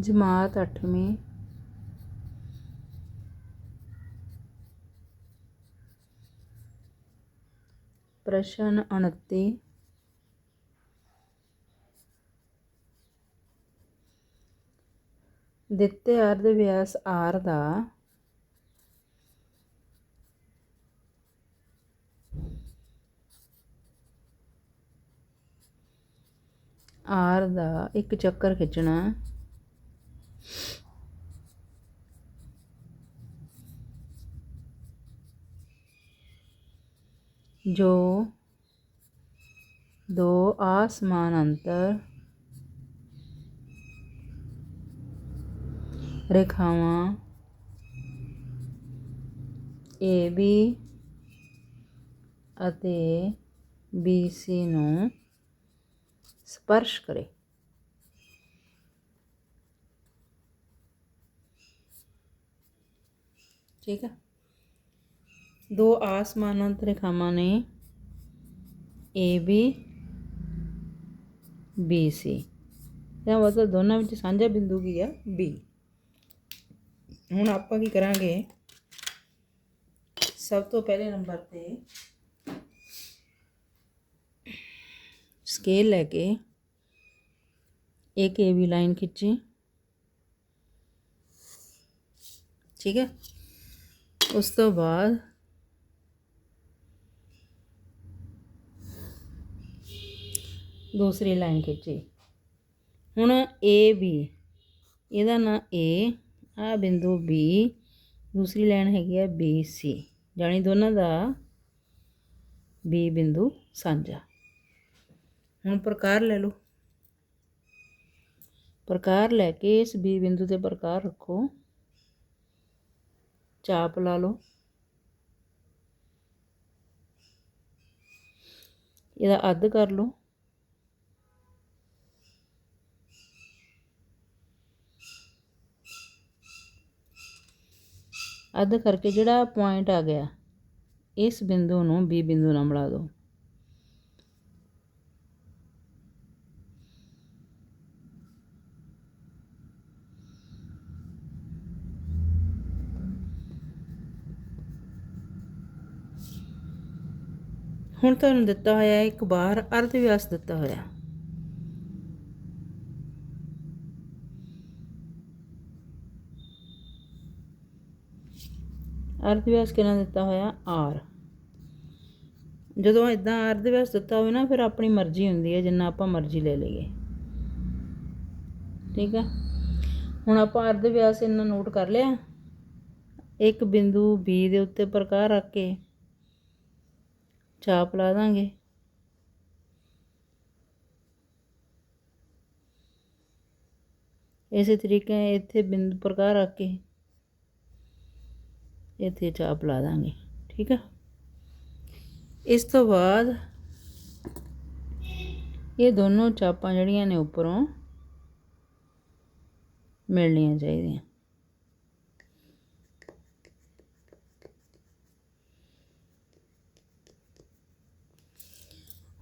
ਜਮਾਤ 8ਵੀਂ ਪ੍ਰਸ਼ਨ 29 ਦਿੱਤੇ ਅਰਧ ਵਿਆਸ ਆਰ ਦਾ। ਆਰ ਦਾ ਇੱਕ ਚੱਕਰ ਖਿੱਚਣਾ। ਜੋ ਦੋ ਆਸਮਾਨ ਅੰਤਰ ਰੇਖਾਵਾਂ ਏ ਬੀ ਅਤੇ ਬੀ ਸੀ ਨੂੰ ਸਪਰਸ਼ ਕਰੇ। ਠੀਕ ਹੈ? ਦੋ ਆਸਮਾਨਾਂਤ ਰੇਖਾਵਾਂ ਨੇ। ਏ ਬੀ ਬੀ ਸੀ ਜਾਂ ਮਤਲਬ ਦੋਨਾਂ ਵਿੱਚ ਸਾਂਝਾ ਬਿੰਦੂ ਕੀ ਆ? ਬੀ ਹੁਣ ਆਪਾਂ ਕੀ ਕਰਾਂਗੇ? ਸਭ ਤੋਂ ਪਹਿਲੇ ਨੰਬਰ ਤੇ ਸਕੇਲ ਲੈ ਕੇ ਇੱਕ ਏ ਬੀ ਲਾਈਨ ਖਿੱਚੀ। ਠੀਕ ਹੈ? ਉਸ ਤੋਂ ਦੂਸਰੀ ਲਾਈਨ ਖਿੱਚੀ। ਹੁਣ ਏ ਬੀ ਇਹਦਾ ਨਾਂ ਏ ਆ ਬਿੰਦੂ ਬੀ ਦੂਸਰੀ ਲਾਈਨ ਹੈਗੀ ਆ ਬੀ ਸੀ ਜਾਣੀ ਦੋਨਾਂ ਦਾ ਬੀ ਬਿੰਦੂ ਸਾਂਝਾ। ਹੁਣ ਪ੍ਰਕਾਰ ਲੈ ਲਓ। ਪ੍ਰਕਾਰ ਲੈ ਕੇ ਇਸ ਬੀ ਬਿੰਦੂ ਤੇ ਪ੍ਰਕਾਰ ਰੱਖੋ। ਚਾਪ ਲਾ ਲਓ। ਇਹਦਾ ਅੱਧ ਕਰ ਲਓ। ਅੱਧ ਕਰਕੇ ਜਿਹੜਾ ਪੁਆਇੰਟ ਆ ਗਿਆ, ਇਸ ਬਿੰਦੂ ਨੂੰ ਬੀ ਬਿੰਦੂ ਨਾਲ ਮਿਲਾ ਦਿਓ। ਹੁਣ ਤੁਹਾਨੂੰ ਦਿੱਤਾ ਹੋਇਆ ਇੱਕ ਬਾਰ ਅਰਧ ਵਿਆਸ ਦਿੱਤਾ ਹੋਇਆ। ਅਰਧ ਵਿਆਸ ਕਿੰਨਾ ਦਿੱਤਾ ਹੋਇਆ? ਆਰ। ਜਦੋਂ ਇਦਾਂ ਅਰਧ ਵਿਆਸ ਦਿੱਤਾ ਹੋਵੇ ਨਾ, ਫਿਰ ਆਪਣੀ ਮਰਜ਼ੀ ਹੁੰਦੀ ਹੈ, ਜਿੰਨਾ ਆਪਾਂ ਮਰਜ਼ੀ ਲੈ ਲਈਏ। ਠੀਕ ਆ ਹੁਣ ਆਪਾਂ ਅਰਧ ਵਿਆਸ ਇਹਨਾਂ ਨੋਟ ਕਰ ਲਿਆ। ਇੱਕ ਬਿੰਦੂ B ਦੇ ਉੱਤੇ ਪ੍ਰਕਾਰ ਰੱਖ ਕੇ ਚਾਪ ਲਾ ਦਾਂਗੇ। ਇਸੇ ਤਰੀਕੇ ਇੱਥੇ ਬਿੰਦੂ ਪ੍ਰਕਾਰ ਰੱਖ ਕੇ ਇੱਥੇ ਚਾਪ ਲਾ ਦਾਂਗੇ, ਠੀਕ ਆ? ਇਸ ਤੋਂ ਬਾਅਦ ਇਹ ਦੋਨੋਂ ਚਾਪਾਂ ਜਿਹੜੀਆਂ ਨੇ ਉੱਪਰੋਂ ਮਿਲਣੀਆਂ ਚਾਹੀਦੀਆਂ।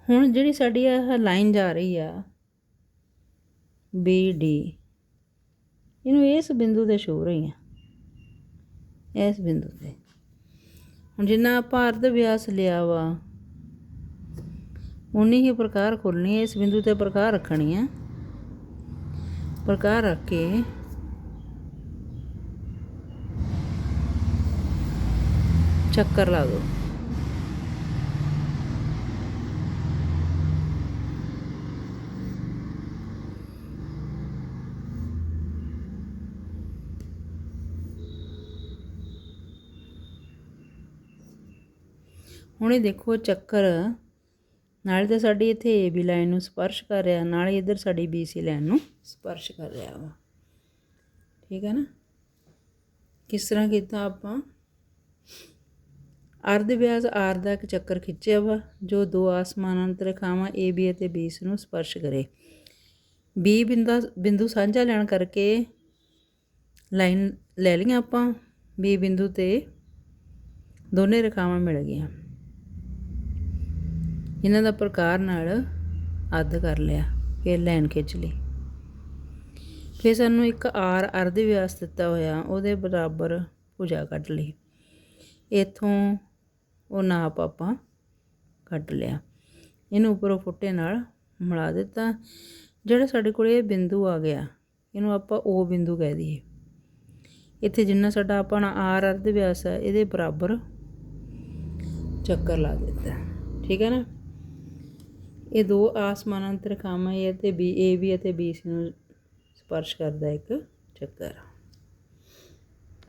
ਹੁਣ ਜਿਹੜੀ ਸਾਡੀ ਇਹ ਲਾਈਨ ਜਾ ਰਹੀ ਆ, ਬੀ, ਡੀ, ਇਹਨੂੰ ਇਸ ਬਿੰਦੂ ਤੇ ਛੂ ਰਹੀ ਆ। ਇਸ ਬਿੰਦੂ ਤੇ। ਹੁਣ ਜਿੰਨਾ ਆਪਾਂ ਅਰਧ ਵਿਆਸ ਲਿਆ ਵਾ ਉਨੀ ਹੀ ਪ੍ਰਕਾਰ ਖੋਲਣੀ ਹੈ, ਇਸ ਬਿੰਦੂ ਤੇ ਪ੍ਰਕਾਰ ਰੱਖਣੀ ਆ ਪ੍ਰਕਾਰ ਰੱਖ ਕੇ ਚੱਕਰ ਲਾ ਦਿਓ ਹੁਣ ਇਹ ਦੇਖੋ ਚੱਕਰ। ਨਾਲੇ ਤਾਂ ਸਾਡੀ ਇੱਥੇ ਏ ਬੀ ਲਾਈਨ ਨੂੰ ਸਪਰਸ਼ ਕਰ ਰਿਹਾ, ਨਾਲੇ ਇੱਧਰ ਸਾਡੀ ਬੀ ਸੀ ਲਾਈਨ ਨੂੰ ਸਪਰਸ਼ ਕਰ ਰਿਹਾ ਵਾ। ਠੀਕ ਹੈ ਨਾ? ਕਿਸ ਤਰ੍ਹਾਂ ਕੀਤਾ ਆਪਾਂ? ਅਰਧ ਵਿਆਸ ਆਰ ਦਾ ਇੱਕ ਚੱਕਰ ਖਿੱਚਿਆ ਵਾ, ਜੋ ਦੋ ਆਸਮਾਨਾਂਤਰ ਰੇਖਾਵਾਂ ਏ ਬੀ ਅਤੇ ਬੀ ਸੀ ਨੂੰ ਸਪਰਸ਼ ਕਰੇ। ਬੀ ਬਿੰਦਾ, ਬਿੰਦੂ ਸਾਂਝਾ ਲੈਣ ਕਰਕੇ ਲਾਈਨ ਲੈ ਲਈਆਂ ਆਪਾਂ ਬੀ ਬਿੰਦੂ ਤੇ ਦੋਨੇ ਰੇਖਾਵਾਂ ਮਿਲ ਗਈਆਂ। ਇਹਨਾਂ ਦਾ ਪ੍ਰਕਾਰ ਨਾਲ ਅੱਧ ਕਰ ਲਿਆ, ਫਿਰ ਲਾਈਨ ਖਿੱਚ ਲਈ। ਫਿਰ ਸਾਨੂੰ ਇੱਕ ਆਰ ਅਰਧ ਵਿਆਸ ਦਿੱਤਾ ਹੋਇਆ, ਉਹਦੇ ਬਰਾਬਰ ਭੁਜਾ ਕੱਢ ਲਈ। ਇਥੋਂ ਉਹ ਨਾਪ ਆਪਾਂ ਕੱਢ ਲਿਆ। ਇਹਨੂੰ ਉੱਪਰੋਂ ਫੁੱਟੇ ਨਾਲ ਮਿਲਾ ਦਿੱਤਾ। ਜਿਹੜਾ ਸਾਡੇ ਕੋਲ ਇਹ ਬਿੰਦੂ ਆ ਗਿਆ, ਇਹਨੂੰ ਆਪਾਂ ਉਹ ਬਿੰਦੂ ਕਹਿ ਦਈਏ। ਇੱਥੇ ਜਿੰਨਾ ਸਾਡਾ ਆਪਣਾ ਆਰ ਅਰਧ ਵਿਆਸ ਹੈ, ਇਹਦੇ ਬਰਾਬਰ ਚੱਕਰ ਲਾ ਦਿੱਤਾ। ਠੀਕ ਹੈ ਨਾ? ਇਹ ਦੋ ਆਸਮਾਨਾਂ ਆਸਮਾਨਾਂਤਰ ਰੇਖਾਵਾਂ ਹੈ ਤੇ ਬੀ ਏ ਵੀ ਅਤੇ ਬੀ ਸੀ ਨੂੰ ਸਪਰਸ਼ ਕਰਦਾ ਇੱਕ ਚੱਕਰ।